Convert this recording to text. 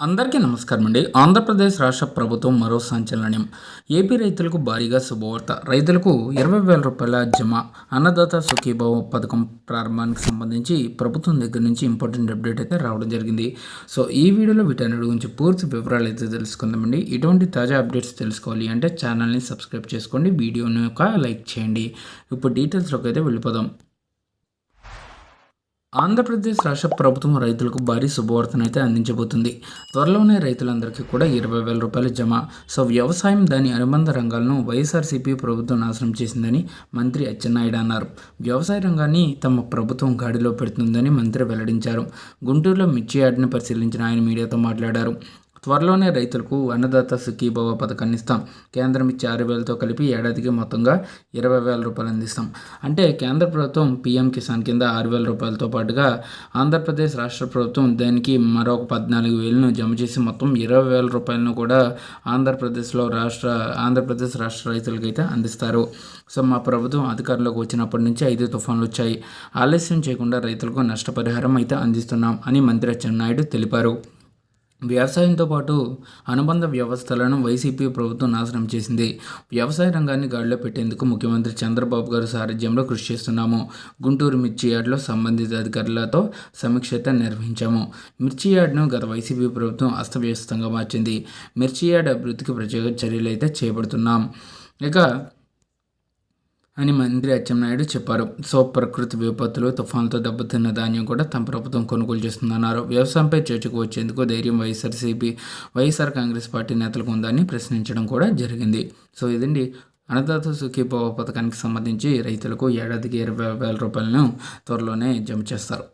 అందరికీ నమస్కారం అండి. ఆంధ్రప్రదేశ్ రాష్ట్ర ప్రభుత్వం మరో సంచలనం. ఏపీ రైతులకు భారీగా శుభవార్త. రైతులకు ఇరవై వేల రూపాయల జమ అన్నదాత సుఖీభావ పథకం ప్రారంభానికి సంబంధించి ప్రభుత్వం దగ్గర నుంచి ఇంపార్టెంట్ అప్డేట్ అయితే రావడం జరిగింది. సో ఈ వీడియోలో వీటన్నిటి గురించి పూర్తి వివరాలు అయితే తెలుసుకుందామండి. ఇటువంటి తాజా అప్డేట్స్ తెలుసుకోవాలి అంటే ఛానల్ని సబ్స్క్రైబ్ చేసుకోండి. వీడియోని ఒక లైక్ చేయండి. ఇప్పుడు డీటెయిల్స్లోకి అయితే వెళ్ళిపోదాం. ఆంధ్రప్రదేశ్ రాష్ట్ర ప్రభుత్వం రైతులకు భారీ శుభవార్తనైతే అందించబోతుంది. త్వరలోనే రైతులందరికీ కూడా ఇరవై వేల రూపాయల జమ. సో వ్యవసాయం దాని అనుబంధ రంగాలను వైఎస్ఆర్సీపీ ప్రభుత్వం నాశనం చేసిందని మంత్రి అచ్చెన్నాయుడు అన్నారు. వ్యవసాయ రంగాన్ని తమ ప్రభుత్వం గాడిలో పెడుతుందని మంత్రి వెల్లడించారు. గుంటూరులో మిర్చి యార్డ్ని పరిశీలించిన ఆయన మీడియాతో మాట్లాడారు. త్వరలోనే రైతులకు అన్నదాత సుఖీభవ పథకాన్ని ఇస్తాం కేంద్రం ఇచ్చే ఆరు వేలతో కలిపి ఏడాదికి మొత్తంగా ఇరవై వేల రూపాయలు అందిస్తాం. అంటే కేంద్ర ప్రభుత్వం పీఎం కిసాన్ కింద ఆరు వేల రూపాయలతో పాటుగా ఆంధ్రప్రదేశ్ రాష్ట్ర ప్రభుత్వం దానికి మరొక పద్నాలుగు వేలను జమ చేసి మొత్తం ఇరవై వేల రూపాయలను కూడా ఆంధ్రప్రదేశ్లో రాష్ట్ర ఆంధ్రప్రదేశ్ రాష్ట్ర రైతులకి అయితే అందిస్తారు. సో మా ప్రభుత్వం అధికారంలోకి వచ్చినప్పటి నుంచి ఐదు తుఫాన్లు వచ్చాయి. ఆలస్యం చేయకుండా రైతులకు నష్టపరిహారం అయితే అందిస్తున్నాం అని మంత్రి అచ్చెన్నాయుడు తెలిపారు. వ్యవసాయంతో పాటు అనుబంధ వ్యవస్థలను వైసీపీ ప్రభుత్వం నాశనం చేసింది. వ్యవసాయ రంగాన్ని గాడిలో పెట్టేందుకు ముఖ్యమంత్రి చంద్రబాబు గారు సారథ్యంలో కృషి చేస్తున్నాము. గుంటూరు మిర్చి యార్డ్లో సంబంధిత అధికారులతో సమీక్ష నిర్వహించాము. మిర్చి యార్డ్ను గత వైసీపీ ప్రభుత్వం అస్తవ్యస్తంగా మార్చింది. మిర్చి యార్డ్ అభివృద్ధికి ప్రత్యేక చర్యలు అయితే చేపడుతున్నాం. ఇక అని మంత్రి అచ్చెన్నాయుడు చెప్పారు. సో ప్రకృతి విపత్తులు తుఫాన్లతో దెబ్బతిన్న ధాన్యం కూడా తమ ప్రభుత్వం కొనుగోలు చేస్తుందన్నారు. వ్యవసాయంపై చర్చకు వచ్చేందుకు ధైర్యం వైఎస్ఆర్సీపీ వైఎస్ఆర్ కాంగ్రెస్ పార్టీ నేతలకు ఉందని ప్రశ్నించడం కూడా జరిగింది. సో ఇదండి. అన్నదాత సుఖీభవ పథకానికి సంబంధించి రైతులకు ఏడాదికి ఇరవై వేల రూపాయలను త్వరలోనే జమ చేస్తారు.